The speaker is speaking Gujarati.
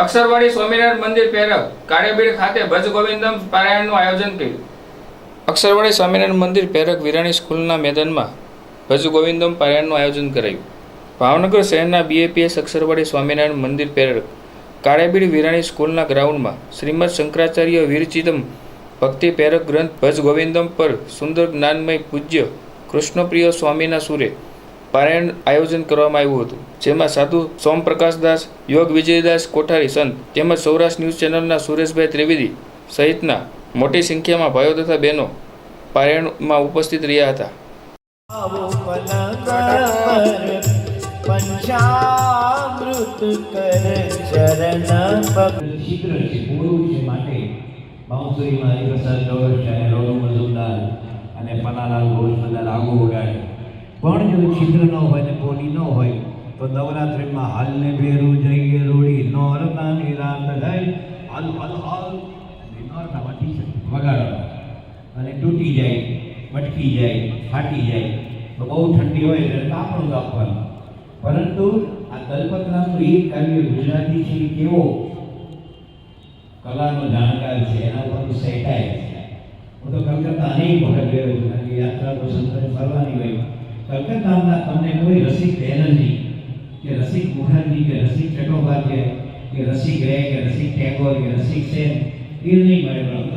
અક્ષરવાડી સ્વામિનારાયણ મંદિર પ્રેરક કાળેબીડ ખાતે ભજ ગોવિંદમ પારાયણનું આયોજન કર્યું. અક્ષરવાડી સ્વામિનારાયણ મંદિર પ્રેરક વિરાણી સ્કૂલના મેદાનમાં ભજ ગોવિંદમ પારાયણનું આયોજન કરાયું. ભાવનગર શહેરના બીએપીએસ અક્ષરવાડી સ્વામિનારાયણ મંદિર પ્રેરક કાળેબીડ વિરાણી સ્કૂલના ગ્રાઉન્ડમાં શ્રીમદ શંકરાચાર્ય વીરચિદમ ભક્તિ પ્રેરક ગ્રંથ ભજ ગોવિંદમ પર સુંદર જ્ઞાનમય પૂજ્ય કૃષ્ણપ્રિય સ્વામીના સુરે પારાયણ આયોજન કરવામાં આવ્યું હતું જેમાં સાધુ સોમપ્રકાશદાસ યોગ વિજયદાસ કોઠારી સંત તેમજ સૌરાષ્ટ્ર ન્યૂઝ ચેનલના સુરેશભાઈ ત્રિવેદી સહિતના મોટી સંખ્યામાં ભાઈઓ તથા બહેનો પારાયણમાં ઉપસ્થિત રહ્યા હતા. આવો પલક પર પંચામૃત કર ચરણ શીઘ્ર છે પૂરું છે માટે બાઉન્સરીમાં હરિપ્રસાદ જોશ અને રોડ મજૂરદાર અને પનાલાલ ઘોષ બધા લાગુ વગાડે પણ જો છિદ્ર ન હોય ને પોલી ન હોય, તો નવરાત્રિમાં હાલને ભેરું જઈએ, રોડી નોરતાની રાત જાય. હાલ હાલ હાલ. નોરતામાં ટી વગાડો અને તૂટી જાય, મટકી જાય, ફાટી જાય. તો બહુ ઠંડી હોય એટલે કાપડું કાપવાનું. પરંતુ આ દલપતરામનું એક કાવ્ય ગુજરાતી છે કેવો? કલાનો જાણકાર છે, એના ઉપર સેટાય છે. હું તો કલકત્તા અનેક વખત ગયો છું યાત્રા પ્રસંગ હોય કલકત્તામાં તમને કોઈ રસિક બેનર્જી કે રસિક મુખર્જી કે રસિક ચટ્ટોપાધ્યાય, કે રસિક રે, કે રસિક ટેગોર, કે રસિક સેન, એ નહીં મળે. પણ